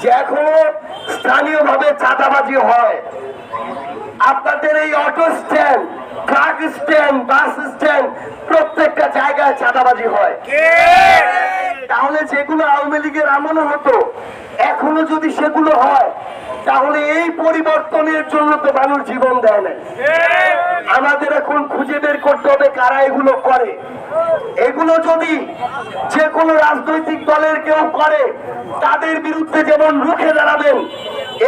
যে এখনও স্থানীয় ভাবে চাঁদাবাজি হয়। আপনাদের এই auto stand truck stand bus stand প্রত্যেকটা জায়গায় চাঁদাবাজি হয়। তাহলে যেগুলো আওয়ামী লীগের আমলে হতো এখনও যদি সেগুলো হয় তাহলে এই পরিবর্তনের জন্য তো মানুষ জীবন দেয় না আমাদের এখন খুঁজে বের করতে হবে কারা এগুলো করে। এগুলো যদি যে কোনো রাজনৈতিক দলের কেউ করে তাদের বিরুদ্ধে যেমন রুখে দাঁড়াবেন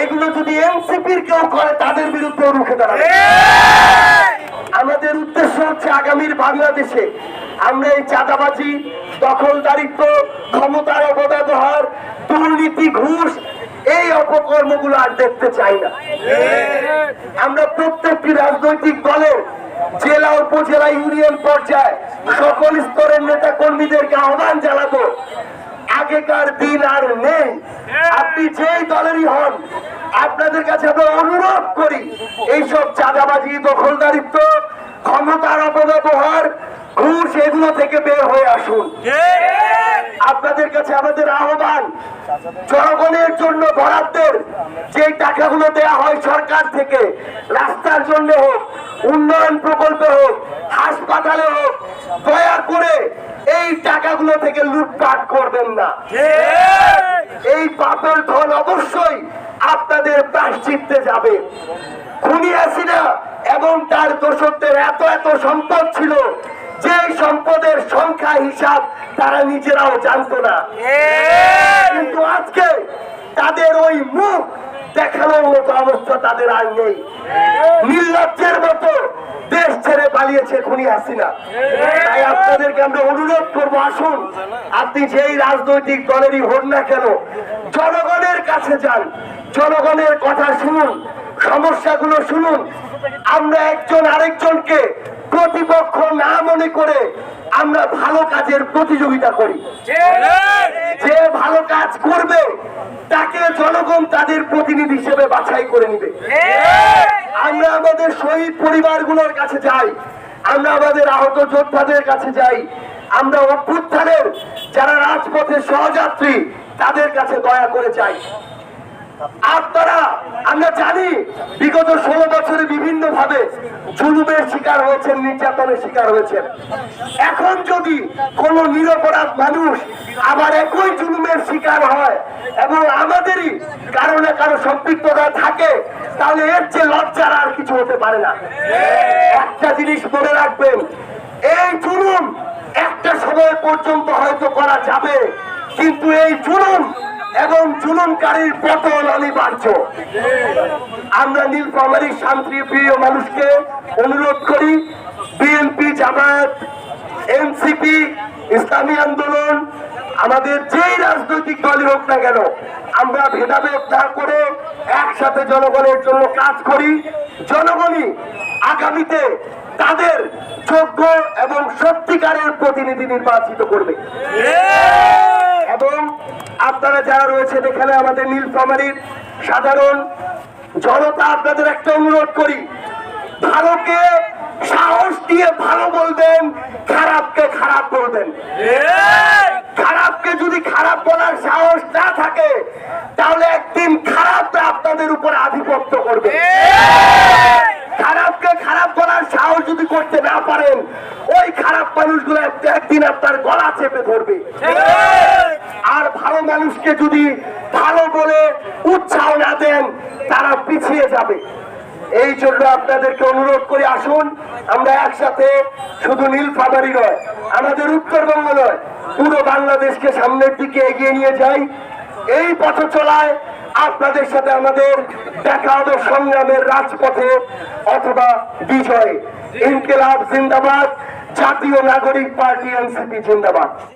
এগুলো যদি এনসিপির কেউ করে তাদের বিরুদ্ধে রুখে দাঁড়াবেন। আমাদের উদ্দেশ্য হচ্ছে আগামীর বাংলাদেশে আমরা এই চাঁদাবাজি দখলদারিত্ব ক্ষমতার অপব্যবহার দুর্নীতি ঘুষ এই অপকর্মগুলো আর দেখতে চাই না। আমরা প্রত্যেকটি রাজনৈতিক দলের জেলা, উপজেলা, ইউনিয়ন পর্যায়ে সকল স্তরের নেতা কর্মীদেরকে আহ্বান জানাব। আগেকার দিন আর নেই। আপনি যেই দলেরই হন, আপনাদের কাছে আমরা অনুরোধ করি, এইসব চাঁদাবাজি, দখলদারিত্ব, ক্ষমতার অপব্যবহার, ঘুষ, এগুলো থেকে বের হয়ে আসুন। আপনাদের কাছে আমাদের আহ্বান, জনগণের জন্য বরাদ্দের যে টাকাগুলো দেয়া হয় সরকার থেকে, রাস্তার জন্য হোক, উন্নয়ন প্রকল্পে হোক, হাসপাতালে হোক, দয়া করে এই টাকাগুলো থেকে লুটপাট করবেন না। এই পাপের ধন অবশ্যই আপনাদের প্রাশ্চিত্তে যাবে। খুনি হাসিনা এবং তার দোষকদের এত এত সম্পদ ছিল যে সম্পদের সংখ্যা হিসাব তারা নিজেরাও জানতো না। কিন্তু আজকে তাদের ওই মুখ দেখানোর মতো অবস্থা তাদের আর নেই। নির্লজ্জের মতো দেশ ছেড়ে পালিয়েছে খুনি হাসিনা। তাই আপনাদেরকে আমরা অনুরোধ করব আসুন আপনি যেই রাজনৈতিক দলেরই হন না কেন জনগণের কাছে যান জনগণের কথা শুনুন সমস্যাগুলো শুনুন। আমরা একজন আরেকজনকে প্রতিপক্ষ না মনে করে আমরা ভালো কাজের প্রতিযোগিতা করি। যে ভালো কাজ করবে, তাকে জনগণ তাদের প্রতিনিধি হিসেবে বাছাই করে নিবে। আমরা আমাদের শহীদ পরিবারগুলোর কাছে যাই, আমরা আমাদের আহত যোদ্ধাদের কাছে যাই, আমরা অভ্যুত্থানের যারা রাজপথে সহযাত্রী, তাদের কাছে দয়া করে যাই। আপনারা আমরা জানি বিগত ষোলো বছরে বিভিন্ন ভাবে জুলুমের শিকার হয়েছেন, নির্যাতনের শিকার হয়েছেন। এখন যদি কোন নিরপরাধ মানুষ আবার একই জুলুমের শিকার হয় এবং আমাদেরই কারও না কারও সম্পৃক্ততা থাকে, তাহলে এর চেয়ে লজ্জার আর কিছু হতে পারে না। একটা জিনিস মনে রাখবেন, এই জুলুম একটা সময় পর্যন্ত হয়তো করা যাবে, কিন্তু এই জুলুম এবং জুলুমকারীর পতন অনিবার্য। আমরা নীলফামারীর শান্তি প্রিয় মানুষকে অনুরোধ করি বিএনপি জামায়াত এনসিপি ইসলামী আন্দোলন আমাদের যেই রাজনৈতিক দলই হোক না কেন আমরা ভেদাভেদ না করে একসাথে জনগণের জন্য কাজ করি। জনগণই আগামীতে তাদের যোগ্য এবং সত্যিকারের প্রতিনিধি নির্বাচিত করবে। এবং আপনারা যারা রয়েছেন এখানে আমাদের নীলফামারীর সাধারণ জনতা, আপনাদের একটা অনুরোধ করি ভালোকে সাহস দিয়ে ভালো বলবেন, খারাপকে খারাপ বলবেন। খারাপকে যদি খারাপ বলার সাহস না থাকে, তাহলে একদিন খারাপটা আপনাদের উপর আধিপত্য করবে খারাপকে খারাপ বলার সাহস যদি করতে না পারেন, ওই খারাপ মানুষগুলো একদিন আপনার গলা চেপে ধরবে। আর ভালো মানুষকে যদি ভালো বলে উৎসাহ না দেন, তারা পিছিয়ে যাবে। এই জন্য আপনাদেরকে অনুরোধ করে আসুন, আমরা একসাথে শুধু নীলফামারি নয়, আমাদের উত্তরবঙ্গ নয়, পুরো বাংলাদেশকে সামনের দিকে এগিয়ে নিয়ে যাই। এই পথ চলায় আপনাদের সাথে আমাদের দেখা হবে সংগ্রামের রাজপথে অথবা বিজয়। ইনকেলাব জিন্দাবাদ জাতীয় নাগরিক পার্টি এনসিপি জিন্দাবাদ